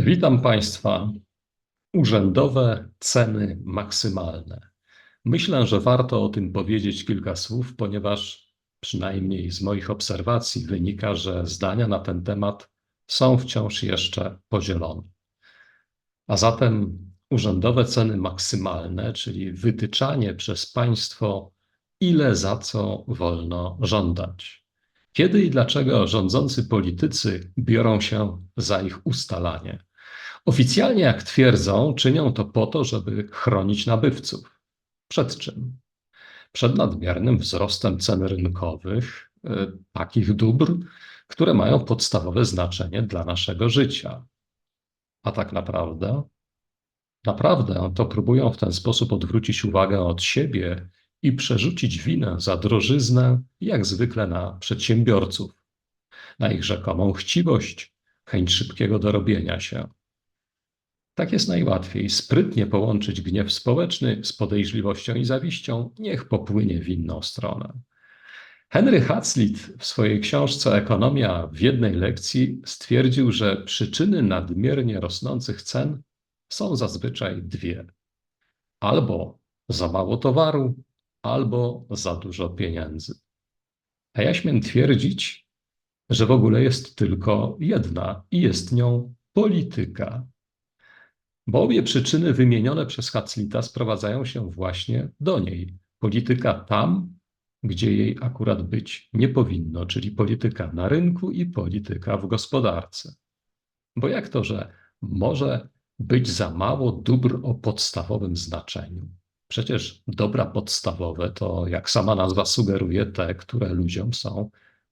Witam Państwa. Urzędowe ceny maksymalne. Myślę, że warto o tym powiedzieć kilka słów, ponieważ przynajmniej z moich obserwacji wynika, że zdania na ten temat są wciąż jeszcze podzielone. A zatem urzędowe ceny maksymalne, czyli wytyczanie przez państwo, ile za co wolno żądać. Kiedy i dlaczego rządzący politycy biorą się za ich ustalanie? Oficjalnie, jak twierdzą, czynią to po to, żeby chronić nabywców. Przed czym? Przed nadmiernym wzrostem cen rynkowych y, takich dóbr, które mają podstawowe znaczenie dla naszego życia. A tak naprawdę, naprawdę to próbują w ten sposób odwrócić uwagę od siebie i przerzucić winę za drożyznę, jak zwykle na przedsiębiorców, na ich rzekomą chciwość, chęć szybkiego dorobienia się. Tak jest najłatwiej sprytnie połączyć gniew społeczny z podejrzliwością i zawiścią, niech popłynie w inną stronę. Henry Hazlitt w swojej książce Ekonomia w jednej lekcji stwierdził, że przyczyny nadmiernie rosnących cen są zazwyczaj dwie: albo za mało towaru, albo za dużo pieniędzy. A ja śmiem twierdzić, że w ogóle jest tylko jedna i jest nią polityka. Bo obie przyczyny wymienione przez Haclita sprowadzają się właśnie do niej. Polityka tam, gdzie jej akurat być nie powinno, czyli polityka na rynku i polityka w gospodarce. Bo jak to, że może być za mało dóbr o podstawowym znaczeniu? Przecież dobra podstawowe to, jak sama nazwa sugeruje, te, które ludziom są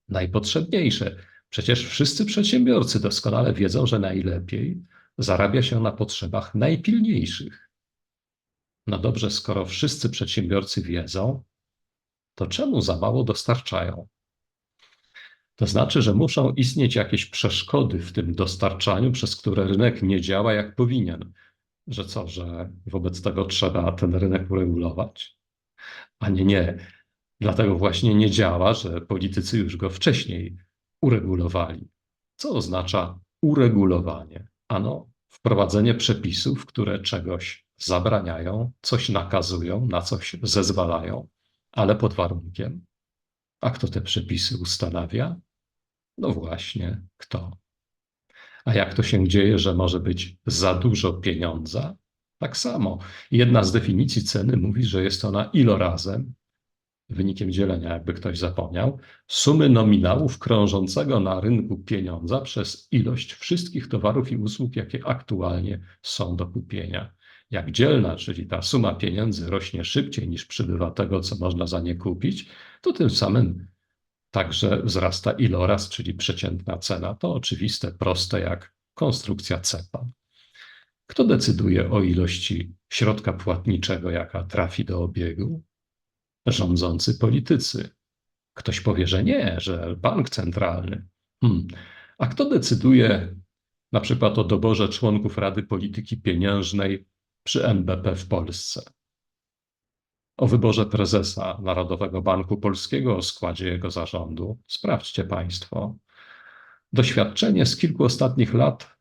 najpotrzebniejsze. Przecież wszyscy przedsiębiorcy doskonale wiedzą, że najlepiej zarabia się na potrzebach najpilniejszych. No dobrze, skoro wszyscy przedsiębiorcy wiedzą, to czemu za mało dostarczają? To znaczy, że muszą istnieć jakieś przeszkody w tym dostarczaniu, przez które rynek nie działa jak powinien. Że co, że wobec tego trzeba ten rynek uregulować? A nie, nie. Dlatego właśnie nie działa, że politycy już go wcześniej uregulowali. Co oznacza uregulowanie? Ano, wprowadzenie przepisów, które czegoś zabraniają, coś nakazują, na coś zezwalają, ale pod warunkiem. A kto te przepisy ustanawia? No właśnie, kto? A jak to się dzieje, że może być za dużo pieniądza? Tak samo. Jedna z definicji ceny mówi, że jest ona ilorazem, wynikiem dzielenia, jakby ktoś zapomniał, sumy nominałów krążącego na rynku pieniądza przez ilość wszystkich towarów i usług, jakie aktualnie są do kupienia. Jak dzielna, czyli ta suma pieniędzy rośnie szybciej niż przybywa tego, co można za nie kupić, to tym samym także wzrasta iloraz, czyli przeciętna cena. To oczywiste, proste jak konstrukcja cepa. Kto decyduje o ilości środka płatniczego, jaka trafi do obiegu? Rządzący politycy. Ktoś powie, że nie, że bank centralny. Hmm. A kto decyduje na przykład o doborze członków Rady Polityki Pieniężnej przy NBP w Polsce? o wyborze prezesa Narodowego Banku Polskiego, o składzie jego zarządu. Sprawdźcie Państwo. Doświadczenie z kilku ostatnich lat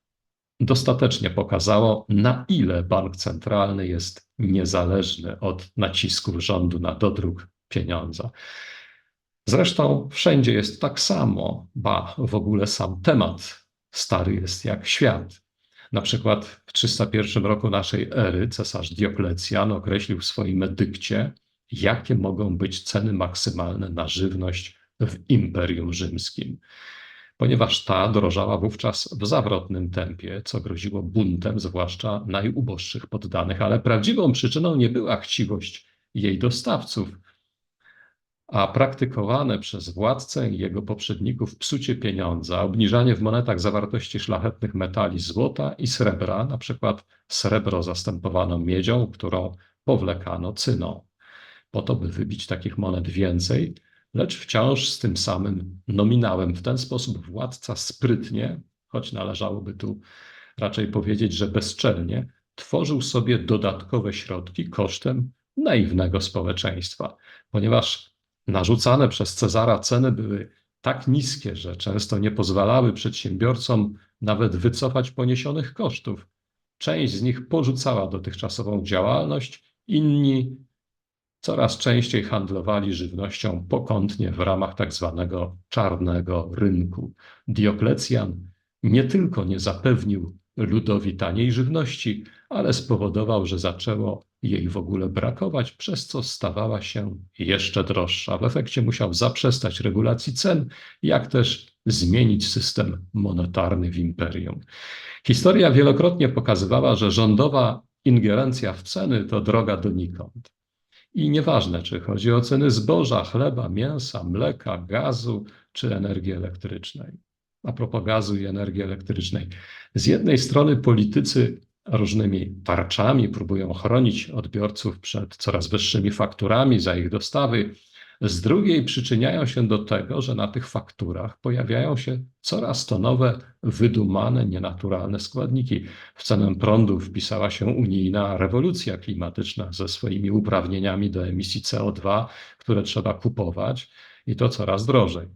dostatecznie pokazało, na ile bank centralny jest niezależny od nacisków rządu na dodruk pieniądza. Zresztą wszędzie jest tak samo, ba w ogóle sam temat stary jest jak świat. Na przykład w 301 roku naszej ery cesarz Dioklecjan określił w swoim edykcie, jakie mogą być ceny maksymalne na żywność w Imperium Rzymskim. Ponieważ ta drożała wówczas w zawrotnym tempie, co groziło buntem, zwłaszcza najuboższych poddanych, ale prawdziwą przyczyną nie była chciwość jej dostawców, a praktykowane przez władcę i jego poprzedników psucie pieniądza, obniżanie w monetach zawartości szlachetnych metali złota i srebra, na przykład srebro zastępowano miedzią, którą powlekano cyną, po to, by wybić takich monet więcej, lecz wciąż z tym samym nominałem. W ten sposób władca sprytnie, choć należałoby tu raczej powiedzieć, że bezczelnie, tworzył sobie dodatkowe środki kosztem naiwnego społeczeństwa, ponieważ narzucane przez Cezara ceny były tak niskie, że często nie pozwalały przedsiębiorcom nawet wycofać poniesionych kosztów. Część z nich porzucała dotychczasową działalność, inni coraz częściej handlowali żywnością pokątnie w ramach tak zwanego czarnego rynku. Dioklecjan nie tylko nie zapewnił ludowi taniej żywności, ale spowodował, że zaczęło jej w ogóle brakować, przez co stawała się jeszcze droższa. W efekcie musiał zaprzestać regulacji cen, jak też zmienić system monetarny w imperium. Historia wielokrotnie pokazywała, że rządowa ingerencja w ceny to droga donikąd. I nieważne, czy chodzi o ceny zboża, chleba, mięsa, mleka, gazu czy energii elektrycznej. A propos gazu i energii elektrycznej. Z jednej strony politycy różnymi tarczami próbują chronić odbiorców przed coraz wyższymi fakturami za ich dostawy, z drugiej przyczyniają się do tego, że na tych fakturach pojawiają się coraz to nowe, wydumane, nienaturalne składniki. W cenę prądu wpisała się unijna rewolucja klimatyczna ze swoimi uprawnieniami do emisji CO2, które trzeba kupować i to coraz drożej.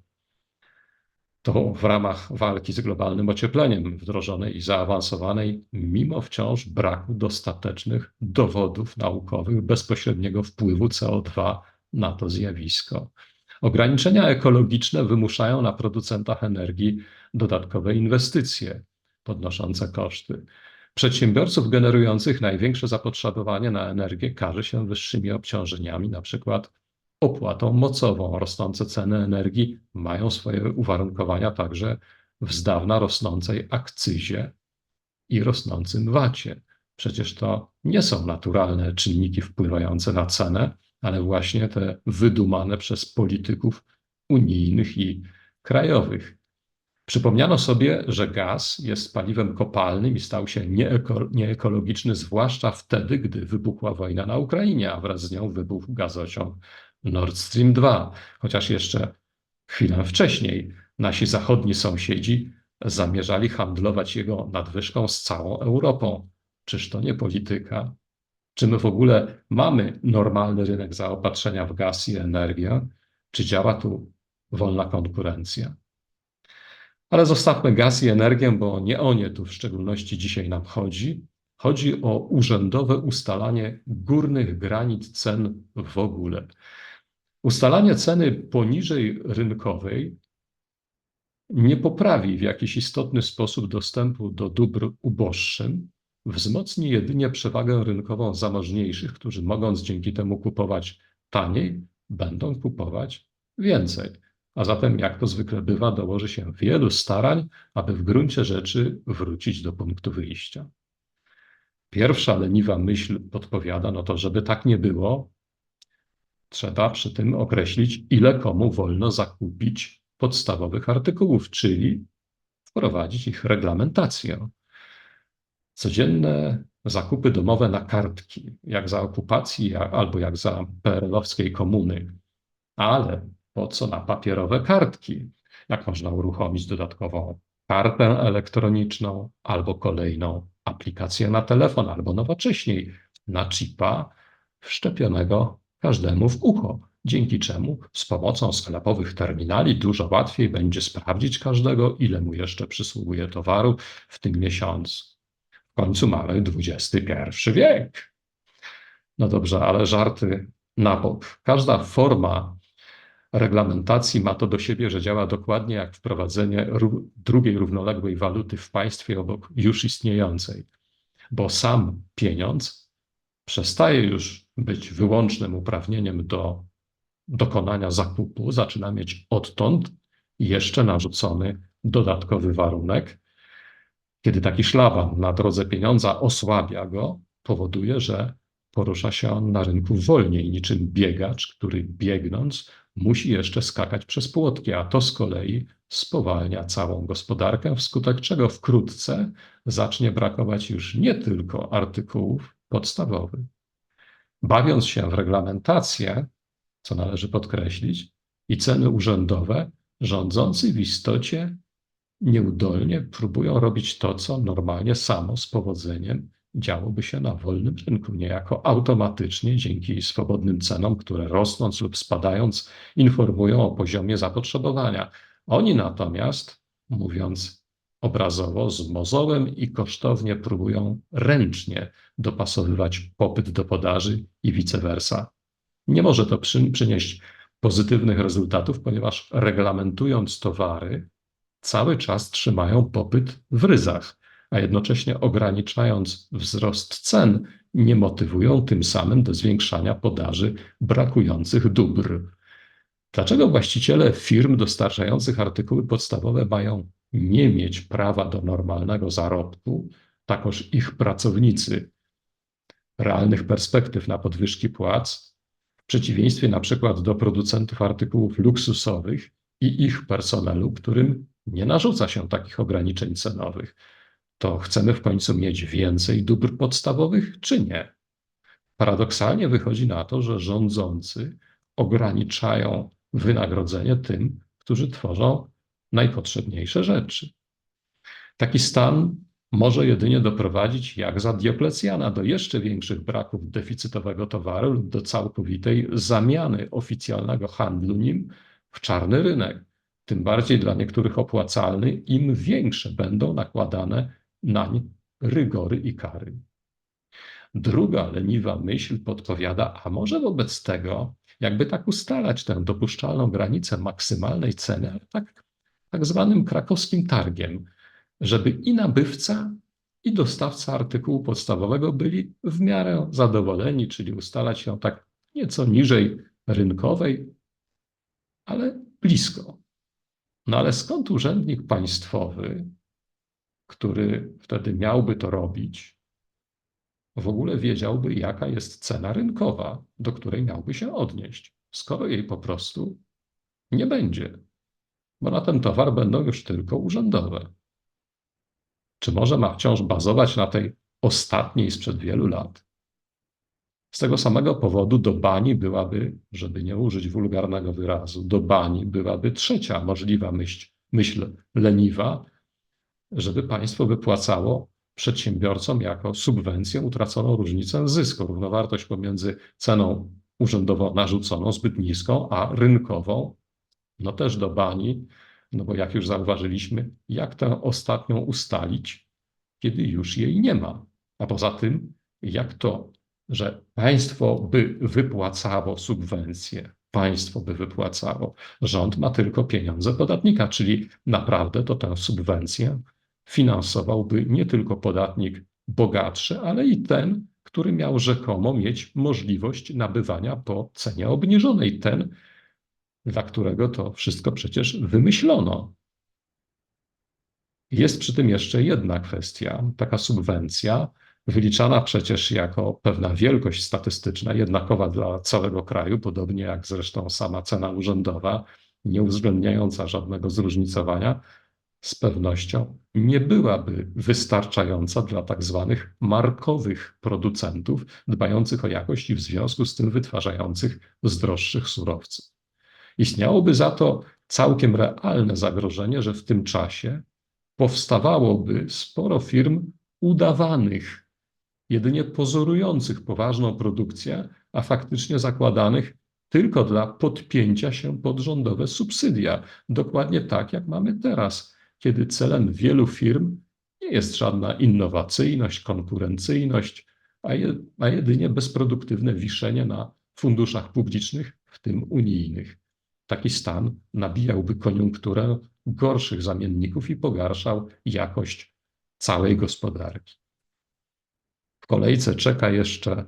To w ramach walki z globalnym ociepleniem wdrożonej i zaawansowanej, mimo wciąż braku dostatecznych dowodów naukowych bezpośredniego wpływu CO2 na to zjawisko. Ograniczenia ekologiczne wymuszają na producentach energii dodatkowe inwestycje podnoszące koszty. Przedsiębiorców generujących największe zapotrzebowanie na energię każe się wyższymi obciążeniami, przykład opłatą mocową. Rosnące ceny energii mają swoje uwarunkowania także w zdawna rosnącej akcyzie i rosnącym wacie. Przecież to nie są naturalne czynniki wpływające na cenę, ale właśnie te wydumane przez polityków unijnych i krajowych. Przypomniano sobie, że gaz jest paliwem kopalnym i stał się nieeko, nieekologiczny, zwłaszcza wtedy, gdy wybuchła wojna na Ukrainie, a wraz z nią wybuchł gazociąg Nord Stream 2, chociaż jeszcze chwilę wcześniej nasi zachodni sąsiedzi zamierzali handlować jego nadwyżką z całą Europą. Czyż to nie polityka? Czy my w ogóle mamy normalny rynek zaopatrzenia w gaz i energię? Czy działa tu wolna konkurencja? Ale zostawmy gaz i energię, bo nie o nie tu w szczególności dzisiaj nam chodzi. Chodzi o urzędowe ustalanie górnych granic cen w ogóle. Ustalanie ceny poniżej rynkowej nie poprawi w jakiś istotny sposób dostępu do dóbr uboższym, wzmocni jedynie przewagę rynkową zamożniejszych, którzy mogąc dzięki temu kupować taniej, będą kupować więcej. A zatem, jak to zwykle bywa, dołoży się wielu starań, aby w gruncie rzeczy wrócić do punktu wyjścia. Pierwsza leniwa myśl podpowiada, no to żeby tak nie było, trzeba przy tym określić, ile komu wolno zakupić podstawowych artykułów, czyli wprowadzić ich reglamentację codzienne zakupy domowe na kartki, jak za okupacji, albo jak za PRL-owskiej komuny. Ale po co na papierowe kartki? Jak można uruchomić dodatkową kartę elektroniczną, albo kolejną aplikację na telefon, albo nowocześniej na chipa wszczepionego każdemu w ucho, dzięki czemu z pomocą sklepowych terminali dużo łatwiej będzie sprawdzić każdego, ile mu jeszcze przysługuje towaru w tym miesiącu końcu mamy XXI wiek. No dobrze, ale żarty na bok. Każda forma reglamentacji ma to do siebie, że działa dokładnie jak wprowadzenie drugiej równoległej waluty w państwie obok już istniejącej, bo sam pieniądz przestaje już być wyłącznym uprawnieniem do dokonania zakupu, zaczyna mieć odtąd jeszcze narzucony dodatkowy warunek, kiedy taki szlaban na drodze pieniądza osłabia go, powoduje, że porusza się on na rynku wolniej, niczym biegacz, który biegnąc musi jeszcze skakać przez płotki, a to z kolei spowalnia całą gospodarkę, wskutek czego wkrótce zacznie brakować już nie tylko artykułów podstawowych. Bawiąc się w reglamentację, co należy podkreślić, i ceny urzędowe, rządzący w istocie nieudolnie próbują robić to, co normalnie samo z powodzeniem działoby się na wolnym rynku, niejako automatycznie dzięki swobodnym cenom, które rosnąc lub spadając informują o poziomie zapotrzebowania. Oni natomiast, mówiąc obrazowo, z mozołem i kosztownie próbują ręcznie dopasowywać popyt do podaży i vice versa. Nie może to przy, przynieść pozytywnych rezultatów, ponieważ reglamentując towary, cały czas trzymają popyt w ryzach, a jednocześnie ograniczając wzrost cen, nie motywują tym samym do zwiększania podaży brakujących dóbr. Dlaczego właściciele firm dostarczających artykuły podstawowe mają nie mieć prawa do normalnego zarobku, takoż ich pracownicy realnych perspektyw na podwyżki płac, w przeciwieństwie na przykład do producentów artykułów luksusowych i ich personelu, którym nie narzuca się takich ograniczeń cenowych. To chcemy w końcu mieć więcej dóbr podstawowych, czy nie? Paradoksalnie wychodzi na to, że rządzący ograniczają wynagrodzenie tym, którzy tworzą najpotrzebniejsze rzeczy. Taki stan może jedynie doprowadzić, jak za Dioklecjana, do jeszcze większych braków deficytowego towaru lub do całkowitej zamiany oficjalnego handlu nim w czarny rynek. Tym bardziej dla niektórych opłacalny, im większe będą nakładane nań rygory i kary. Druga leniwa myśl podpowiada, a może wobec tego, jakby tak ustalać tę dopuszczalną granicę maksymalnej ceny, tak, tak zwanym krakowskim targiem, żeby i nabywca, i dostawca artykułu podstawowego byli w miarę zadowoleni, czyli ustalać ją tak nieco niżej rynkowej, ale blisko. No ale skąd urzędnik państwowy, który wtedy miałby to robić, w ogóle wiedziałby, jaka jest cena rynkowa, do której miałby się odnieść, skoro jej po prostu nie będzie, bo na ten towar będą już tylko urzędowe. Czy może ma wciąż bazować na tej ostatniej sprzed wielu lat? Z tego samego powodu do bani byłaby, żeby nie użyć wulgarnego wyrazu, do bani byłaby trzecia możliwa myśl, myśl leniwa, żeby państwo wypłacało przedsiębiorcom jako subwencję utraconą różnicę zysku, równowartość pomiędzy ceną urzędowo narzuconą, zbyt niską, a rynkową, no też do bani, no bo jak już zauważyliśmy, jak tę ostatnią ustalić, kiedy już jej nie ma. A poza tym, jak to, że państwo by wypłacało subwencję, państwo by wypłacało, rząd ma tylko pieniądze podatnika, czyli naprawdę to tę subwencję finansowałby nie tylko podatnik bogatszy, ale i ten, który miał rzekomo mieć możliwość nabywania po cenie obniżonej, ten, dla którego to wszystko przecież wymyślono. Jest przy tym jeszcze jedna kwestia, taka subwencja, wyliczana przecież jako pewna wielkość statystyczna, jednakowa dla całego kraju, podobnie jak zresztą sama cena urzędowa, nie uwzględniająca żadnego zróżnicowania, z pewnością nie byłaby wystarczająca dla tak zwanych markowych producentów, dbających o jakość i w związku z tym wytwarzających zdroższych surowców. Istniałoby za to całkiem realne zagrożenie, że w tym czasie powstawałoby sporo firm udawanych, jedynie pozorujących poważną produkcję, a faktycznie zakładanych tylko dla podpięcia się pod rządowe subsydia. Dokładnie tak, jak mamy teraz kiedy celem wielu firm nie jest żadna innowacyjność, konkurencyjność, a, je, a jedynie bezproduktywne wiszenie na funduszach publicznych, w tym unijnych. Taki stan nabijałby koniunkturę gorszych zamienników i pogarszał jakość całej gospodarki. Kolejce czeka jeszcze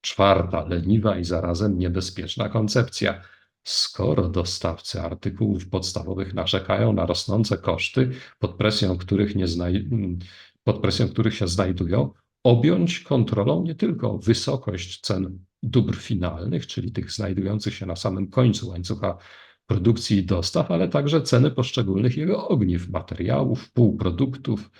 czwarta, leniwa i zarazem niebezpieczna koncepcja Skoro dostawcy artykułów podstawowych narzekają na rosnące koszty, pod presją których, nie znaj- pod presją których się znajdują, objąć kontrolą nie tylko wysokość cen dóbr finalnych, czyli tych znajdujących się na samym końcu łańcucha produkcji i dostaw, ale także ceny poszczególnych jego ogniw, materiałów, półproduktów,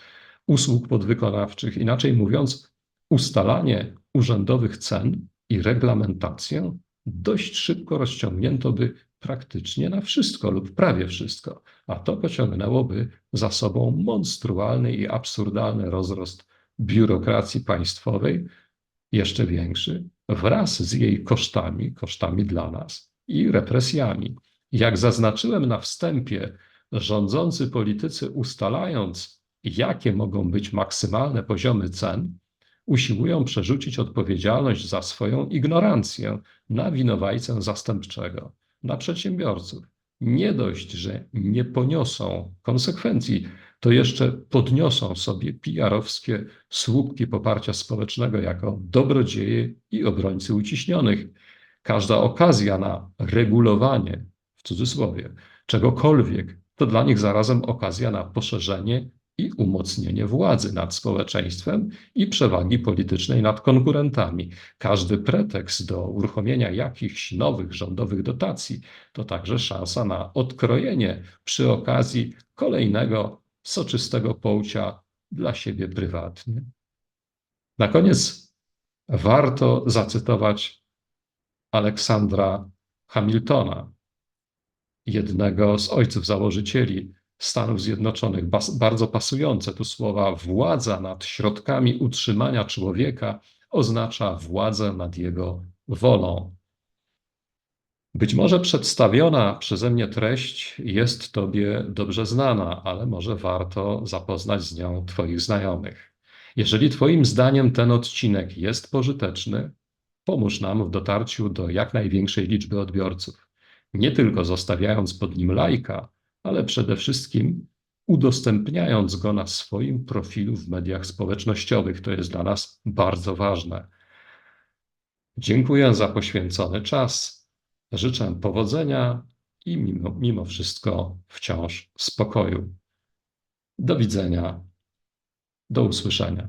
usług podwykonawczych. Inaczej mówiąc, ustalanie urzędowych cen i reglamentację dość szybko rozciągnięto by praktycznie na wszystko lub prawie wszystko, a to pociągnęłoby za sobą monstrualny i absurdalny rozrost biurokracji państwowej, jeszcze większy, wraz z jej kosztami, kosztami dla nas i represjami. Jak zaznaczyłem na wstępie, Rządzący politycy, ustalając, jakie mogą być maksymalne poziomy cen, usiłują przerzucić odpowiedzialność za swoją ignorancję na winowajcę zastępczego, na przedsiębiorców. Nie dość, że nie poniosą konsekwencji, to jeszcze podniosą sobie PR-owskie słupki poparcia społecznego jako dobrodzieje i obrońcy uciśnionych. Każda okazja na regulowanie, w cudzysłowie, czegokolwiek, to dla nich zarazem okazja na poszerzenie i umocnienie władzy nad społeczeństwem i przewagi politycznej nad konkurentami. Każdy pretekst do uruchomienia jakichś nowych rządowych dotacji to także szansa na odkrojenie przy okazji kolejnego soczystego połcia dla siebie prywatnie. Na koniec warto zacytować Aleksandra Hamiltona, jednego z ojców założycieli Stanów Zjednoczonych. Bardzo pasujące tu słowa: władza nad środkami utrzymania człowieka oznacza władzę nad jego wolą. Być może przedstawiona przeze mnie treść jest Tobie dobrze znana, ale może warto zapoznać z nią Twoich znajomych. Jeżeli Twoim zdaniem ten odcinek jest pożyteczny, pomóż nam w dotarciu do jak największej liczby odbiorców. Nie tylko zostawiając pod nim lajka, ale przede wszystkim udostępniając go na swoim profilu w mediach społecznościowych. To jest dla nas bardzo ważne. Dziękuję za poświęcony czas. Życzę powodzenia i mimo, mimo wszystko wciąż spokoju. Do widzenia. Do usłyszenia.